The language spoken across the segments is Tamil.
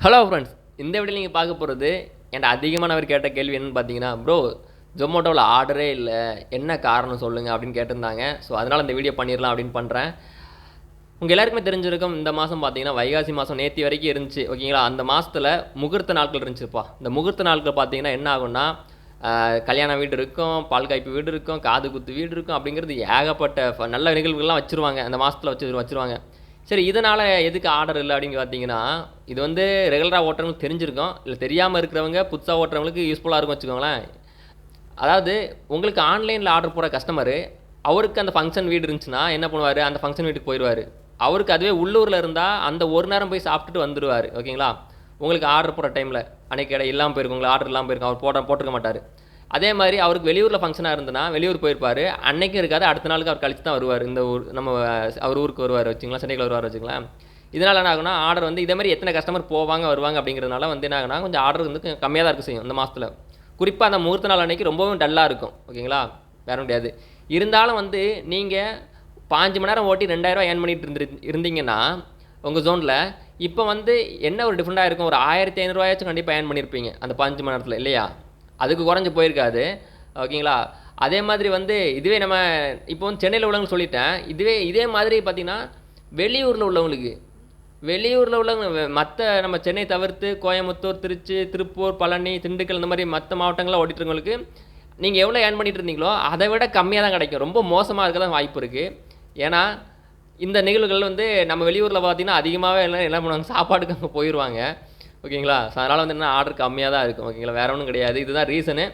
ஹலோ ஃப்ரெண்ட்ஸ் இந்த வீடியோ நீங்கள் பார்க்க போகிறது என்கிட்ட அதிகமானவர் கேட்ட கேள்வி என்னன்னு பார்த்தீங்கன்னா ப்ரோ ஜொமேட்டோவில் ஆர்டரே இல்லை. என்ன காரணம் சொல்லுங்கள் அப்படின்னு கேட்டிருந்தாங்க. ஸோ அதனால் இந்த வீடியோ பண்ணிடலாம் அப்படின்னு பண்ணுறேன் உங்கள் எல்லாருக்குமே தெரிஞ்சிருக்கும் இந்த மாதம் பார்த்தீங்கன்னா வைகாசி மாதம் நேற்று வரைக்கும் இருந்துச்சு. ஓகேங்களா? அந்த மாதத்தில் முகூர்த்த நாட்கள் இருந்துச்சுப்பா. இந்த முகூர்த்த நாட்கள் பார்த்தீங்கன்னா என்ன ஆகும்னா கல்யாண வீடு இருக்கும் பால் காய்ப்பு வீடு இருக்கும் காது குத்து வீடு இருக்கும் அப்படிங்கிறது ஏகப்பட்ட ஃப- நல்ல நிகழ்வுகள்லாம் வச்சுருவாங்க. அந்த மாதத்தில் வச்சு வச்சுருவாங்க. சரி இதனால் எதுக்கு ஆர்டர் இல்லை அப்படின்னு பார்த்தீங்கன்னா இது வந்து ரெகுலராக ஓட்டுறவங்களுக்கு தெரிஞ்சிருக்கும். இல்லை தெரியாமல் இருக்கிறவங்க புதுசாக ஓட்டுறவங்களுக்கு யூஸ்ஃபுல்லாக இருக்கும் வச்சுக்கோங்களேன். அதாவது உங்களுக்கு ஆன்லைனில் ஆர்டர் போகிற கஸ்டமரு அவருக்கு அந்த ஃபங்க்ஷன் வீடு இருந்துச்சுன்னா என்ன பண்ணுவார்? அந்த ஃபங்க்ஷன் வீட்டுக்கு போயிடுவார் அவருக்கு அதுவே உள்ளூரில் இருந்தால் அந்த ஒரு நேரம் போய் சாப்பிட்டுட்டு வந்துடுவார் ஓகேங்களா? உங்களுக்கு ஆர்டர் போடுற டைமில் அன்னைக்கு இடம் இல்லாமல் போயிருக்கும் உங்களுக்கு ஆர்டர் இல்லாமல் போயிருக்கும் அவர் போட போட்டிருக்க மாட்டார். அதே மாதிரி அவருக்கு வெளியூரில் ஃபங்க்ஷனாக இருந்ததுன்னா வெளியூர் போயிருப்பார். அன்னைக்கும் இருக்காது அடுத்த நாளுக்கு அவர் கழிச்சு தான் வருவார். இந்த ஊர் நம்ம அவர் ஊருக்கு வருவார் வச்சுங்களா சென்னையில் வருவார் வச்சுங்களேன் இதனால் என்ன ஆகுனா ஆர்டர் வந்து இதே மாதிரி எத்தனை கஸ்டமர் போவாங்க வருவாங்க அப்படிங்கிறதுனால வந்து என்ன ஆகுனா கொஞ்சம் ஆர்டர் வந்து கம்மியாக தான் இருக்க செய்யும் இந்த மாதத்தில் குறிப்பாக அந்த முகூர்த்த நாள் அன்னைக்கு ரொம்பவும் டல்லாக இருக்கும். ஓகேங்களா? வேற முடியாது இருந்தாலும் வந்து நீங்கள் பாஞ்சு மணி நேரம் ஓட்டி ரெண்டாயிரரூவா ஏர்ன் பண்ணிட்டு இருந்து இருந்தீங்கன்னா உங்கள் ஜோனில் இப்போ வந்து என்ன ஒரு டிஃப்ரெண்ட்டாக இருக்கும்? ஒரு ஆயிரத்தி ஐநூறுரூவாயாச்சும் கண்டிப்பாக ஏர்ன் பண்ணியிருப்பீங்க அந்த பாஞ்சு மணி நேரத்தில் இல்லையா? அதுக்கு குறைஞ்சி போயிருக்காது. ஓகேங்களா? அதே மாதிரி வந்து இதுவே நம்ம இப்போ வந்து சென்னையில் உள்ளவங்க சொல்லிட்டேன். இதுவே இதே மாதிரி பார்த்தீங்கன்னா வெளியூரில் உள்ளவங்களுக்கு வெளியூரில் உள்ளவங்க மற்ற நம்ம சென்னை தவிர்த்து கோயம்புத்தூர் திருச்சி திருப்பூர் பழனி திண்டுக்கல் இந்த மாதிரி மற்ற மாவட்டங்களாக ஓட்டிட்டு இருக்கவங்களுக்கு நீங்கள் எவ்வளோ ஏர்ன் பண்ணிட்டு இருந்தீங்களோ அதை விட கம்மியாக தான் கிடைக்கும். ரொம்ப மோசமாக இருக்க தான் வாய்ப்பு இருக்குது ஏன்னா இந்த நிகழ்வுகள் வந்து நம்ம வெளியூரில் பார்த்தீங்கன்னா அதிகமாகவே எல்லாம் என்ன பண்ணுவாங்க? சாப்பாடுக்கு அங்கே போயிடுவாங்க ஓகேங்களா? ஸோ அதனால் வந்து என்ன ஆர்டர் கம்மியாக தான் இருக்கும் ஓகேங்களா? வேற ஒன்றும் கிடையாது. இதுதான் ரீசனு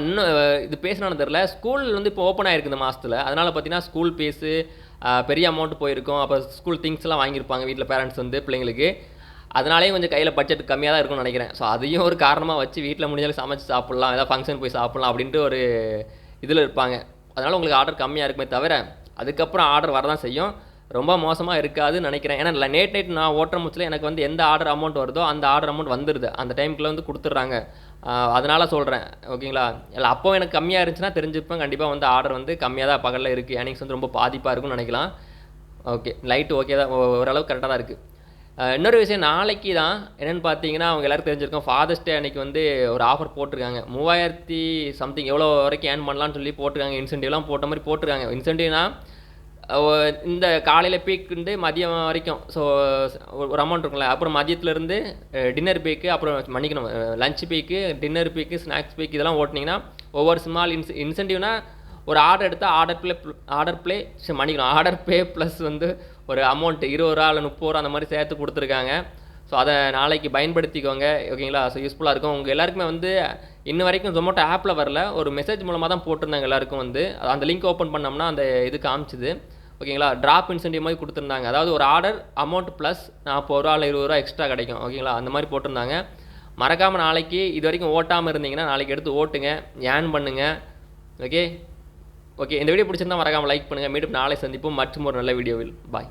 இன்னும் இது பேசினாலும் தெரில ஸ்கூல் வந்து இப்போ ஓப்பன் ஆயிருக்கு இந்த மாதத்தில் அதனால் பார்த்தீங்கன்னா ஸ்கூல் ஃபீஸு பெரிய அமௌண்ட் போயிருக்கும். அப்போ ஸ்கூல் திங்ஸ்லாம் வாங்கியிருப்பாங்க வீட்டில் பேரண்ட்ஸ் வந்து பிள்ளைங்களுக்கு. அதனாலேயும் கொஞ்சம் கையில் பட்ஜெட் கம்மியாக தான் இருக்கும்னு நினைக்கிறேன். ஸோ அதையும் ஒரு காரணமாக வச்சு வீட்டில் முடிஞ்சாலும் சமைச்சு சாப்பிட்லாம். ஏதாவது ஃபங்க்ஷன் போய் சாப்பிட்லாம் அப்படின்ட்டு ஒரு இதில் இருப்பாங்க. அதனால் உங்களுக்கு ஆர்டர் கம்மியாக இருக்குமே தவிர அதுக்கப்புறம் ஆர்டர் வரதான் செய்யும். ரொம்ப மோசமாக இருக்காதுன்னு நினைக்கிறேன். ஏன்னா நேட் நைட் நான் ஓட்டுற முச்சில் எனக்கு வந்து எந்த ஆர்டர் அமௌண்ட் வருதோ அந்த ஆர்டர் அமௌண்ட் வந்துடுது அந்த டைமுக்குள்ளே வந்து கொடுத்துட்றாங்க. அதனால் சொல்கிறேன் ஓகேங்களா? இல்லை அப்போ எனக்கு கம்மியாக இருந்துச்சுன்னா தெரிஞ்சுப்பேன். கண்டிப்பாக வந்து ஆர்டர் வந்து கம்மியாக தான் பகலில் இருக்குது ஏர்னிங்ஸ் வந்து ரொம்ப பாதிப்பாக இருக்கும்னு நினைக்கலாம். ஓகே லைட்டு ஓகே தான். ஓ- ஓரளவுக்கு கரெக்டாக தான் இருக்குது இன்னொரு விஷயம் நாளைக்கு தான் என்னென்னு பார்த்தீங்கன்னா அவங்க எல்லாரும் தெரிஞ்சிருக்கோம். ஃபாதர்ஸ் டே அன்றைக்கி வந்து ஒரு ஆஃபர் போட்டிருக்காங்க. மூவாயிரத்தி சம்திங் எவ்வளோ வரைக்கும் ஏர்ன் பண்ணலான்னு சொல்லி போட்டிருக்காங்க. இன்சென்டிவ்லாம் போட்ட மாதிரி போட்டிருக்காங்க. இன்சென்டிவ்னால் இந்த காலையில் பீக்குண்டு மதியம் வரைக்கும். ஸோ ஒரு அமௌண்ட் இருக்கும்ல. அப்புறம் மதியத்துலேருந்து டின்னர் பீக்கு அப்புறம் மன்னிக்கணும். Lunch peak dinner peak snacks peak இதெல்லாம் ஓட்டினீங்கன்னா ஒவ்வொரு ஸ்மால் இன்ஸ் இன்சென்டிவ்னா ஒரு ஆர்டர் எடுத்தால் ஆர்டர் ப்ளே ஆர்டர் ப்ளே மன்னிக்கணும். ஆர்டர் பே ப்ளஸ் வந்து ஒரு அமௌண்ட் இருபது ரூபா இல்லை முப்பது ரூபா அந்த மாதிரி சேர்த்து கொடுத்துருக்காங்க. ஸோ அதை நாளைக்கு பயன்படுத்திக்கோங்க. ஓகேங்களா? ஸோ யூஸ்ஃபுல்லாக இருக்கும். உங்கள் எல்லாருக்குமே வந்து இன்ன வரைக்கும் ஜொமோட்டோ ஆப்பில் வரல. ஒரு மெசேஜ் மூலமாக தான் போட்டிருந்தாங்க எல்லாருக்கும் வந்து. அது அந்த லிங்க் ஓப்பன் பண்ணோம்னா அந்த இது காமிச்சுது. ஓகேங்களா? ட்ராப் இன்சென்டிவ் மாதிரி கொடுத்துருந்தாங்க. அதாவது ஒரு ஆர்டர் அமௌண்ட் ப்ளஸ் நாற்பது ரூபா இல்லை இருபது ரூபா எக்ஸ்ட்ரா கிடைக்கும். ஓகேங்களா? அந்த மாதிரி போட்டிருந்தாங்க. மறக்காமல் நாளைக்கு இது வரைக்கும் ஓட்டாமல் இருந்தீங்கன்னா நாளைக்கு எடுத்து ஓட்டுங்க. ஏன் பண்ணுங்கள் ஓகே? ஓகே இந்த வீடியோ பிடிச்சிருந்தா மறக்காமல் லைக் பண்ணுங்கள் மீண்டும் நாளை சந்திப்போம். மற்றும் ஒரு நல்ல வீடியோவில் பாய்